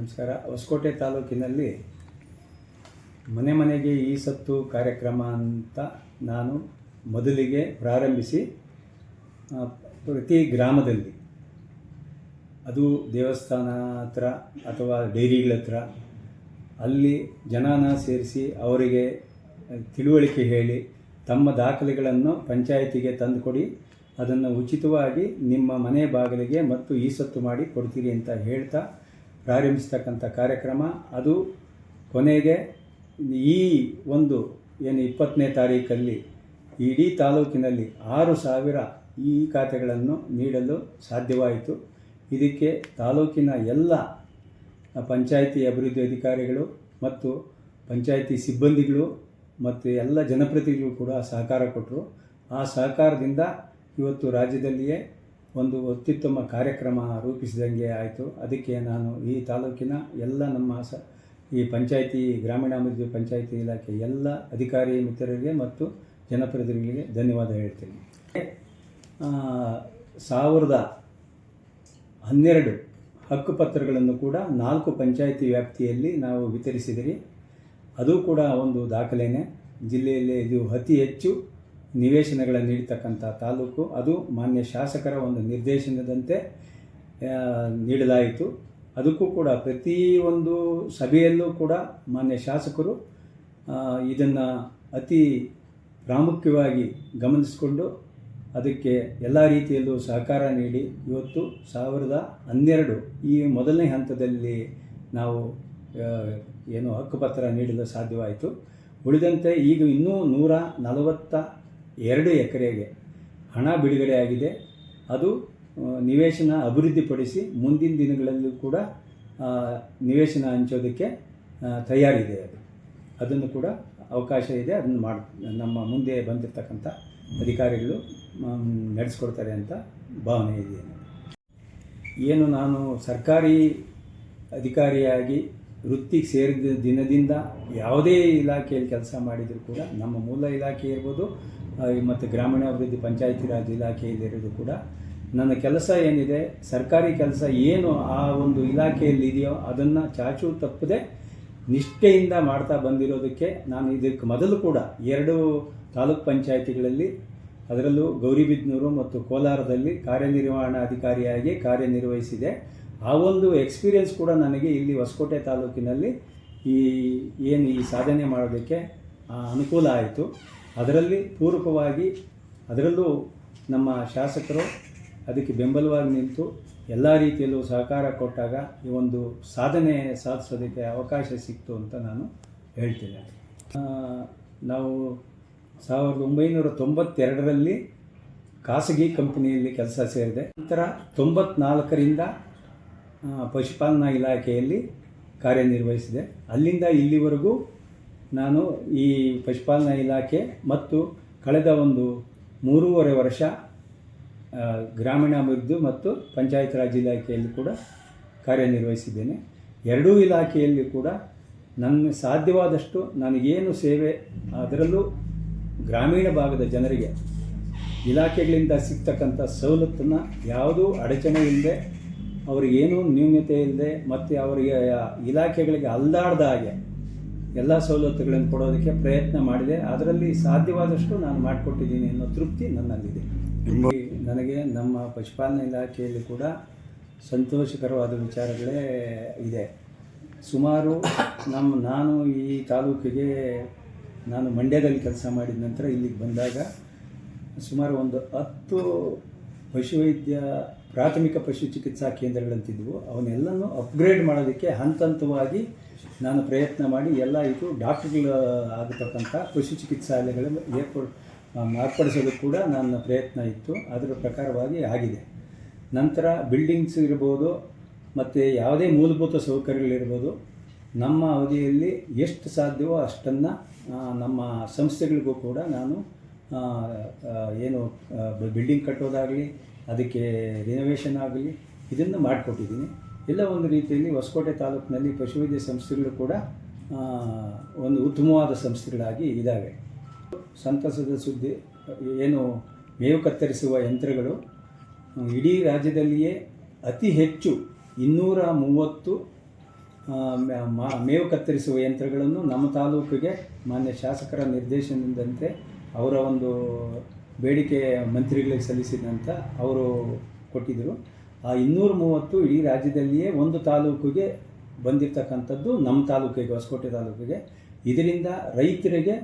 ನಮಸ್ಕಾರ. ಹೊಸಕೋಟೆ ತಾಲೂಕಿನಲ್ಲಿ ಮನೆ ಮನೆಗೆ ಈ ಸತ್ತು ಕಾರ್ಯಕ್ರಮ ಅಂತ ನಾನು ಮೊದಲಿಗೆ ಪ್ರಾರಂಭಿಸಿ ಪ್ರತಿ ಗ್ರಾಮದಲ್ಲಿ, ಅದು ದೇವಸ್ಥಾನ ಹತ್ರ ಅಥವಾ ಡೈರಿಗಳ ಹತ್ರ, ಅಲ್ಲಿ ಜನನ ಸೇರಿಸಿ ಅವರಿಗೆ ತಿಳುವಳಿಕೆ ಹೇಳಿ, ತಮ್ಮ ದಾಖಲೆಗಳನ್ನು ಪಂಚಾಯಿತಿಗೆ ತಂದುಕೊಡಿ, ಅದನ್ನು ಉಚಿತವಾಗಿ ನಿಮ್ಮ ಮನೆ ಬಾಗಿಲಿಗೆ ಮತ್ತು ಈ ಸತ್ತು ಮಾಡಿ ಕೊಡ್ತೀರಿ ಅಂತ ಹೇಳ್ತಾ ಪ್ರಾರಂಭಿಸ್ತಕ್ಕಂಥ ಕಾರ್ಯಕ್ರಮ ಅದು ಕೊನೆಗೆ ಈ ಒಂದು ಏನು ಇಪ್ಪತ್ತನೇ ತಾರೀಕಲ್ಲಿ ಇಡೀ ತಾಲೂಕಿನಲ್ಲಿ ಆರು ಸಾವಿರ ಈ ಖಾತೆಗಳನ್ನು ನೀಡಲು ಸಾಧ್ಯವಾಯಿತು. ಇದಕ್ಕೆ ತಾಲೂಕಿನ ಎಲ್ಲ ಪಂಚಾಯಿತಿ ಅಭಿವೃದ್ಧಿ ಅಧಿಕಾರಿಗಳು ಮತ್ತು ಪಂಚಾಯಿತಿ ಸಿಬ್ಬಂದಿಗಳು ಮತ್ತು ಎಲ್ಲ ಜನಪ್ರತಿನಿಧಿಗಳು ಕೂಡ ಸಹಕಾರ ಕೊಟ್ಟರು. ಆ ಸಹಕಾರದಿಂದ ಇವತ್ತು ರಾಜ್ಯದಲ್ಲಿಯೇ ಒಂದು ಅತ್ಯುತ್ತಮ ಕಾರ್ಯಕ್ರಮ ರೂಪಿಸಿದಂಗೆ ಆಯಿತು. ಅದಕ್ಕೆ ನಾನು ಈ ತಾಲೂಕಿನ ಎಲ್ಲ ನಮ್ಮ ಸ, ಈ ಪಂಚಾಯಿತಿ, ಗ್ರಾಮೀಣಾಭಿವೃದ್ಧಿ ಪಂಚಾಯಿತಿ ಇಲಾಖೆ ಎಲ್ಲ ಅಧಿಕಾರಿ ಮಿತ್ರರಿಗೆ ಮತ್ತು ಜನಪ್ರತಿನಿಧಿಗಳಿಗೆ ಧನ್ಯವಾದ ಹೇಳ್ತೀನಿ. ಸಾವಿರದ ಹನ್ನೆರಡು ಹಕ್ಕುಪತ್ರಗಳನ್ನು ಕೂಡ ನಾಲ್ಕು ಪಂಚಾಯಿತಿ ವ್ಯಾಪ್ತಿಯಲ್ಲಿ ನಾವು ವಿತರಿಸಿದಿರಿ. ಅದು ಕೂಡ ಒಂದು ದಾಖಲೆನೇ. ಜಿಲ್ಲೆಯಲ್ಲಿ ಇದು ಅತಿ ಹೆಚ್ಚು ನಿವೇಶನಗಳ ನೀಡತಕ್ಕಂಥ ತಾಲೂಕು, ಅದು ಮಾನ್ಯ ಶಾಸಕರ ಒಂದು ನಿರ್ದೇಶನದಂತೆ ನೀಡಲಾಯಿತು. ಅದಕ್ಕೂ ಕೂಡ ಪ್ರತಿಯೊಂದು ಸಭೆಯಲ್ಲೂ ಕೂಡ ಮಾನ್ಯ ಶಾಸಕರು ಇದನ್ನು ಅತಿ ಪ್ರಾಮುಖ್ಯವಾಗಿ ಗಮನಿಸಿಕೊಂಡು ಅದಕ್ಕೆ ಎಲ್ಲ ರೀತಿಯಲ್ಲೂ ಸಹಕಾರ ನೀಡಿ ಇವತ್ತು ಸಾವಿರದ ಹನ್ನೆರಡು ಈ ಮೊದಲನೇ ಹಂತದಲ್ಲಿ ನಾವು ಏನು ಹಕ್ಕುಪತ್ರ ನೀಡಲು ಸಾಧ್ಯವಾಯಿತು. ಉಳಿದಂತೆ ಈಗ ಇನ್ನೂ ನೂರ ನಲವತ್ತ ಎರಡು ಎಕರೆಗೆ ಹಣ ಬಿಡುಗಡೆಯಾಗಿದೆ ಅದು ನಿವೇಶನ ಅಭಿವೃದ್ಧಿಪಡಿಸಿ ಮುಂದಿನ ದಿನಗಳಲ್ಲೂ ಕೂಡ ನಿವೇಶನ ಹಂಚೋದಕ್ಕೆ ತಯಾರಿದೆ ಅದು. ಅದನ್ನು ಕೂಡ ಅವಕಾಶ ಇದೆ. ಅದನ್ನು ಮಾಡಿ, ನಮ್ಮ ಮುಂದೆ ಬಂದಿರತಕ್ಕಂಥ ಅಧಿಕಾರಿಗಳು ನಡೆಸ್ಕೊಡ್ತಾರೆ ಅಂತ ಭಾವನೆ ಇದೆ. ಏನು ನಾನು ಸರ್ಕಾರಿ ಅಧಿಕಾರಿಯಾಗಿ ವೃತ್ತಿಗೆ ಸೇರಿದ ದಿನದಿಂದ ಯಾವುದೇ ಇಲಾಖೆಯಲ್ಲಿ ಕೆಲಸ ಮಾಡಿದರೂ ಕೂಡ, ನಮ್ಮ ಮೂಲ ಇಲಾಖೆ ಇರ್ಬೋದು ಮತ್ತು ಗ್ರಾಮೀಣಾಭಿವೃದ್ಧಿ ಪಂಚಾಯತಿ ರಾಜ್ ಇಲಾಖೆಯಲ್ಲಿರೋದು ಕೂಡ, ನನ್ನ ಕೆಲಸ ಏನಿದೆ, ಸರ್ಕಾರಿ ಕೆಲಸ ಏನು ಆ ಒಂದು ಇಲಾಖೆಯಲ್ಲಿ ಇದೆಯೋ ಅದನ್ನು ಚಾಚು ತಪ್ಪದೆ ನಿಷ್ಠೆಯಿಂದ ಮಾಡ್ತಾ ಬಂದಿರೋದಕ್ಕೆ ನಾನು ಇದಕ್ಕೆ ಮೊದಲು ಕೂಡ ಎರಡು ತಾಲೂಕ್ ಪಂಚಾಯಿತಿಗಳಲ್ಲಿ, ಅದರಲ್ಲೂ ಗೌರಿಬಿದನೂರು ಮತ್ತು ಕೋಲಾರದಲ್ಲಿ ಕಾರ್ಯನಿರ್ವಹಣಾಧಿಕಾರಿಯಾಗಿ ಕಾರ್ಯನಿರ್ವಹಿಸಿದೆ. ಆ ಒಂದು ಎಕ್ಸ್ಪೀರಿಯೆನ್ಸ್ ಕೂಡ ನನಗೆ ಇಲ್ಲಿ ಹೊಸಕೋಟೆ ತಾಲೂಕಿನಲ್ಲಿ ಈ ಏನು ಈ ಸಾಧನೆ ಮಾಡೋದಕ್ಕೆ ಅನುಕೂಲ ಆಯಿತು. ಅದರಲ್ಲಿ ಪೂರಕವಾಗಿ ಅದರಲ್ಲೂ ನಮ್ಮ ಶಾಸಕರು ಅದಕ್ಕೆ ಬೆಂಬಲವಾಗಿ ನಿಂತು ಎಲ್ಲ ರೀತಿಯಲ್ಲೂ ಸಹಕಾರ ಕೊಟ್ಟಾಗ ಈ ಒಂದು ಸಾಧನೆ ಸಾಧಿಸೋದಕ್ಕೆ ಅವಕಾಶ ಸಿಕ್ತು ಅಂತ ನಾನು ಹೇಳ್ತೇನೆ. ನಾವು ಸಾವಿರದ ಒಂಬೈನೂರ ತೊಂಬತ್ತೆರಡರಲ್ಲಿ ಖಾಸಗಿ ಕಂಪನಿಯಲ್ಲಿ ಕೆಲಸ ಸೇರಿದೆ. ನಂತರ ತೊಂಬತ್ನಾಲ್ಕರಿಂದ ಪಶುಪಾಲನಾ ಇಲಾಖೆಯಲ್ಲಿ ಕಾರ್ಯನಿರ್ವಹಿಸಿದೆ. ಅಲ್ಲಿಂದ ಇಲ್ಲಿವರೆಗೂ ನಾನು ಈ ಪಶುಪಾಲನಾ ಇಲಾಖೆ ಮತ್ತು ಕಳೆದ ಒಂದು ಮೂರುವರೆ ವರ್ಷ ಗ್ರಾಮೀಣಾಭಿವೃದ್ಧಿ ಮತ್ತು ಪಂಚಾಯತ್ ರಾಜ್ ಇಲಾಖೆಯಲ್ಲಿ ಕೂಡ ಕಾರ್ಯನಿರ್ವಹಿಸಿದ್ದೇನೆ. ಎರಡೂ ಇಲಾಖೆಯಲ್ಲಿ ಕೂಡ ನನ್ನ ಸಾಧ್ಯವಾದಷ್ಟು ನನಗೇನು ಸೇವೆ ಅದರಲ್ಲೂ ಗ್ರಾಮೀಣ ಭಾಗದ ಜನರಿಗೆ ಇಲಾಖೆಗಳಿಂದ ಸಿಗ್ತಕ್ಕಂಥ ಸವಲತ್ತನ್ನು ಯಾವುದೂ ಅಡಚಣೆ ಅವರಿಗೇನೂ ನ್ಯೂನ್ಯತೆ ಇಲ್ಲದೆ ಮತ್ತು ಅವರಿಗೆ ಇಲಾಖೆಗಳಿಗೆ ಅಲ್ದಾಡ್ದ ಹಾಗೆ ಎಲ್ಲ ಸವಲತ್ತುಗಳನ್ನು ಕೊಡೋದಕ್ಕೆ ಪ್ರಯತ್ನ ಮಾಡಿದೆ. ಅದರಲ್ಲಿ ಸಾಧ್ಯವಾದಷ್ಟು ನಾನು ಮಾಡಿಕೊಟ್ಟಿದ್ದೀನಿ ಅನ್ನೋ ತೃಪ್ತಿ ನನ್ನಲ್ಲಿದೆ. ನನಗೆ ನಮ್ಮ ಪಶುಪಾಲನೆ ಇಲಾಖೆಯಲ್ಲಿ ಕೂಡ ಸಂತೋಷಕರವಾದ ವಿಚಾರಗಳೇ ಇದೆ. ಸುಮಾರು ನಮ್ಮ ನಾನು ಈ ತಾಲೂಕಿಗೆ ನಾನು ಮಂಡ್ಯದಲ್ಲಿ ಕೆಲಸ ಮಾಡಿದ ನಂತರ ಇಲ್ಲಿಗೆ ಬಂದಾಗ ಸುಮಾರು ಒಂದು ಹತ್ತು ಪಶುವೈದ್ಯ ಪ್ರಾಥಮಿಕ ಪಶು ಚಿಕಿತ್ಸಾ ಕೇಂದ್ರಗಳಂತಿದ್ವು. ಅವನ್ನೆಲ್ಲನೂ ಅಪ್ಗ್ರೇಡ್ ಮಾಡೋದಕ್ಕೆ ಹಂತ ಹಂತವಾಗಿ ನಾನು ಪ್ರಯತ್ನ ಮಾಡಿ ಎಲ್ಲ ಇದು ಡಾಕ್ಟ್ರುಗಳು ಆಗತಕ್ಕಂಥ ಪಶು ಚಿಕಿತ್ಸಾಲಯಗಳನ್ನು ಏರ್ಪಡ್ ಮಾರ್ಪಡಿಸೋದು ಕೂಡ ನನ್ನ ಪ್ರಯತ್ನ ಇತ್ತು. ಅದರ ಪ್ರಕಾರವಾಗಿ ಆಗಿದೆ. ನಂತರ ಬಿಲ್ಡಿಂಗ್ಸ್ ಇರ್ಬೋದು, ಮತ್ತು ಯಾವುದೇ ಮೂಲಭೂತ ಸೌಕರ್ಯಗಳಿರ್ಬೋದು, ನಮ್ಮ ಅವಧಿಯಲ್ಲಿ ಎಷ್ಟು ಸಾಧ್ಯವೋ ಅಷ್ಟನ್ನು ನಮ್ಮ ಸಂಸ್ಥೆಗಳಿಗೂ ಕೂಡ ನಾನು ಏನು ಬಿಲ್ಡಿಂಗ್ ಕಟ್ಟೋದಾಗಲಿ, ಅದಕ್ಕೆ ರಿನೋವೇಷನ್ ಆಗಲಿ, ಇದನ್ನು ಮಾಡಿಕೊಟ್ಟಿದ್ದೀನಿ. ಎಲ್ಲ ಒಂದು ರೀತಿಯಲ್ಲಿ ಹೊಸಕೋಟೆ ತಾಲೂಕಿನಲ್ಲಿ ಪಶುವೈದ್ಯ ಸಂಸ್ಥೆಗಳು ಕೂಡ ಒಂದು ಉತ್ತಮವಾದ ಸಂಸ್ಥೆಗಳಾಗಿ ಇದ್ದಾವೆ ಸಂತಸದ ಸುದ್ದಿ, ಏನು, ಮೇವು ಕತ್ತರಿಸುವ ಯಂತ್ರಗಳು, ಇಡೀ ರಾಜ್ಯದಲ್ಲಿಯೇ ಅತಿ ಹೆಚ್ಚು ಇನ್ನೂರ ಮೂವತ್ತು ಮೇವು ಕತ್ತರಿಸುವ ಯಂತ್ರಗಳನ್ನು ನಮ್ಮ ತಾಲೂಕಿಗೆ ಮಾನ್ಯ ಶಾಸಕರ ನಿರ್ದೇಶನದಂತೆ ಅವರ ಒಂದು ಬೇಡಿಕೆ ಮಂತ್ರಿಗಳಿಗೆ ಸಲ್ಲಿಸಿದಂತ ಅವರು ಕೊಟ್ಟಿದ್ದರು. ಆ ಇನ್ನೂರ ಮೂವತ್ತು ಇಡೀ ರಾಜ್ಯದಲ್ಲಿಯೇ ಒಂದು ತಾಲೂಕಿಗೆ ಬಂದಿರತಕ್ಕಂಥದ್ದು ನಮ್ಮ ತಾಲೂಕಿಗೆ, ಹೊಸಕೋಟೆ ತಾಲೂಕಿಗೆ. ಇದರಿಂದ ರೈತರಿಗೆ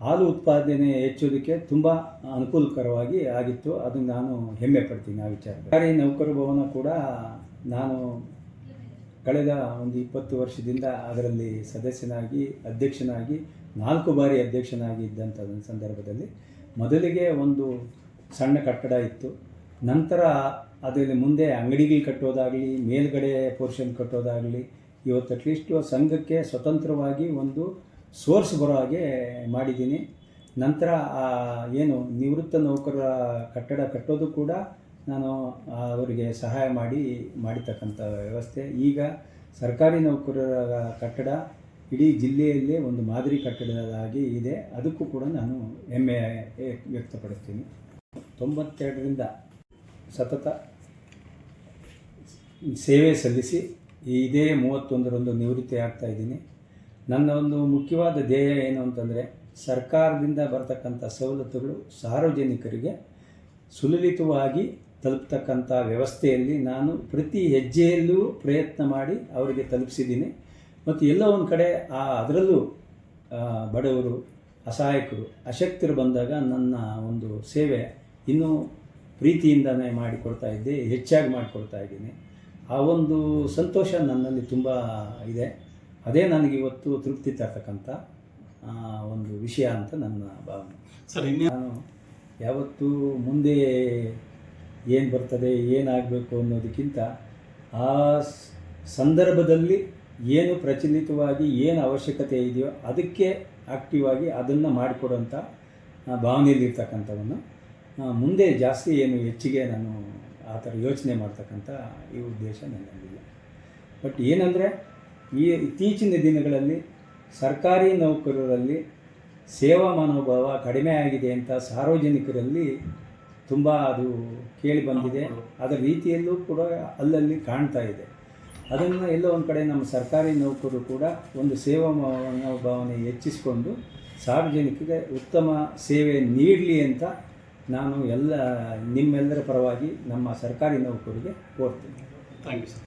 ಹಾಲು ಉತ್ಪಾದನೆ ಹೆಚ್ಚೋದಕ್ಕೆ ತುಂಬ ಅನುಕೂಲಕರವಾಗಿ ಆಗಿತ್ತು. ಅದು ನಾನು ಹೆಮ್ಮೆ ಪಡ್ತೀನಿ ಆ ವಿಚಾರ ಸರ್ಕಾರಿ ನೌಕರ ಭವನ ಕೂಡ ನಾನು ಕಳೆದ ಒಂದು ಇಪ್ಪತ್ತು ವರ್ಷದಿಂದ ಅದರಲ್ಲಿ ಸದಸ್ಯನಾಗಿ, ಅಧ್ಯಕ್ಷನಾಗಿ, ನಾಲ್ಕು ಬಾರಿ ಅಧ್ಯಕ್ಷನಾಗಿ ಇದ್ದಂಥ ಸಂದರ್ಭದಲ್ಲಿ ಮೊದಲಿಗೆ ಒಂದು ಸಣ್ಣ ಕಟ್ಟಡ ಇತ್ತು. ನಂತರ ಅದರಲ್ಲಿ ಮುಂದೆ ಅಂಗಡಿಗಳು ಕಟ್ಟೋದಾಗಲಿ, ಮೇಲ್ಗಡೆ ಪೋರ್ಷನ್ ಕಟ್ಟೋದಾಗಲಿ, ಇವತ್ತು ಅಟ್ಲೀಸ್ಟು ಸಂಘಕ್ಕೆ ಸ್ವತಂತ್ರವಾಗಿ ಒಂದು ಸೋರ್ಸ್ ಬರೋ ಹಾಗೆ ಮಾಡಿದ್ದೀನಿ. ನಂತರ ಏನು ನಿವೃತ್ತ ನೌಕರರ ಕಟ್ಟಡ ಕಟ್ಟೋದು ಕೂಡ ನಾನು ಅವರಿಗೆ ಸಹಾಯ ಮಾಡಿ, ಮಾಡಿರ್ತಕ್ಕಂಥ ವ್ಯವಸ್ಥೆ. ಈಗ ಸರ್ಕಾರಿ ನೌಕರರ ಕಟ್ಟಡ ಇಡೀ ಜಿಲ್ಲೆಯಲ್ಲೇ ಒಂದು ಮಾದರಿ ಕಟ್ಟಡದಾಗಿ ಇದೆ. ಅದಕ್ಕೂ ಕೂಡ ನಾನು ಹೆಮ್ಮೆ ವ್ಯಕ್ತಪಡಿಸ್ತೀನಿ. ತೊಂಬತ್ತೆರಡರಿಂದ ಸತತ ಸೇವೆ ಸಲ್ಲಿಸಿ ಇದೇ ಮೂವತ್ತೊಂದರಂದು ನಿವೃತ್ತಿ ಆಗ್ತಾ ಇದ್ದೀನಿ. ನನ್ನ ಒಂದು ಮುಖ್ಯವಾದ ಧ್ಯೇಯ ಏನು ಅಂತಂದರೆ, ಸರ್ಕಾರದಿಂದ ಬರತಕ್ಕಂಥ ಸವಲತ್ತುಗಳು ಸಾರ್ವಜನಿಕರಿಗೆ ಸುಲಲಿತವಾಗಿ ತಲುಪ್ತಕ್ಕಂಥ ವ್ಯವಸ್ಥೆಯಲ್ಲಿ ನಾನು ಪ್ರತಿ ಹೆಜ್ಜೆಯಲ್ಲೂ ಪ್ರಯತ್ನ ಮಾಡಿ ಅವರಿಗೆ ತಲುಪಿಸಿದ್ದೀನಿ. ಮತ್ತು ಎಲ್ಲೋ ಒಂದು ಕಡೆ ಆ ಅದರಲ್ಲೂ ಬಡವರು ಅಸಹಾಯಕರು ಅಶಕ್ತರು ಬಂದಾಗ ನನ್ನ ಒಂದು ಸೇವೆ ಇನ್ನೂ ಪ್ರೀತಿಯಿಂದನೇ ಮಾಡಿಕೊಡ್ತಾ ಇದ್ದೆ ಹೆಚ್ಚಾಗಿ ಮಾಡಿಕೊಡ್ತಾ ಇದ್ದೀನಿ. ಆ ಒಂದು ಸಂತೋಷ ನನ್ನಲ್ಲಿ ತುಂಬ ಇದೆ. ಅದೇ ನನಗೆ ಇವತ್ತು ತೃಪ್ತಿ ತರ್ತಕ್ಕಂಥ ಒಂದು ವಿಷಯ ಅಂತ ನನ್ನ ಭಾವನೆ. ಸರ್ ಇನ್ನೇ ನಾನು ಯಾವತ್ತೂ ಮುಂದೆ ಏನು ಬರ್ತದೆ ಏನಾಗಬೇಕು ಅನ್ನೋದಕ್ಕಿಂತ ಆ ಸಂದರ್ಭದಲ್ಲಿ ಏನು ಪ್ರಚಲಿತವಾಗಿ ಏನು ಅವಶ್ಯಕತೆ ಇದೆಯೋ ಅದಕ್ಕೆ ಆಕ್ಟಿವ್ ಆಗಿ ಅದನ್ನು ಮಾಡಿಕೊಡೋಂಥ ಭಾವನೆಯಲ್ಲಿರ್ತಕ್ಕಂಥವನ್ನು ಮುಂದೆ ಜಾಸ್ತಿ ಏನು ಹೆಚ್ಚಿಗೆ ನಾನು ಆ ಥರ ಯೋಚನೆ ಮಾಡ್ತಕ್ಕಂಥ ಈ ಉದ್ದೇಶ ನನ್ನಲ್ಲಿಲ್ಲ ಬಟ್ ಏನಂದರೆ, ಈ ಇತ್ತೀಚಿನ ದಿನಗಳಲ್ಲಿ ಸರ್ಕಾರಿ ನೌಕರರಲ್ಲಿ ಸೇವಾ ಮನೋಭಾವ ಕಡಿಮೆ ಆಗಿದೆ ಅಂತ ಸಾರ್ವಜನಿಕರಲ್ಲಿ ತುಂಬ ಅದು ಕೇಳಿ ಬಂದಿದೆ. ಅದರ ರೀತಿಯಲ್ಲೂ ಕೂಡ ಅಲ್ಲಲ್ಲಿ ಕಾಣ್ತಾ ಇದೆ. ಅದನ್ನು ಎಲ್ಲೋ ಒಂದು ಕಡೆ ನಮ್ಮ ಸರ್ಕಾರಿ ನೌಕರರು ಕೂಡ ಒಂದು ಸೇವಾ ಮನೋಭಾವನೆ ಹೆಚ್ಚಿಸಿಕೊಂಡು ಸಾರ್ವಜನಿಕರಿಗೆ ಉತ್ತಮ ಸೇವೆ ನೀಡಲಿ ಅಂತ ನಾನು ಎಲ್ಲ ನಿಮ್ಮೆಲ್ಲರ ಪರವಾಗಿ ನಮ್ಮ ಸರ್ಕಾರಿ ನೌಕರಿಗೆ ಕೋರ್ತೀನಿ. Thank you sir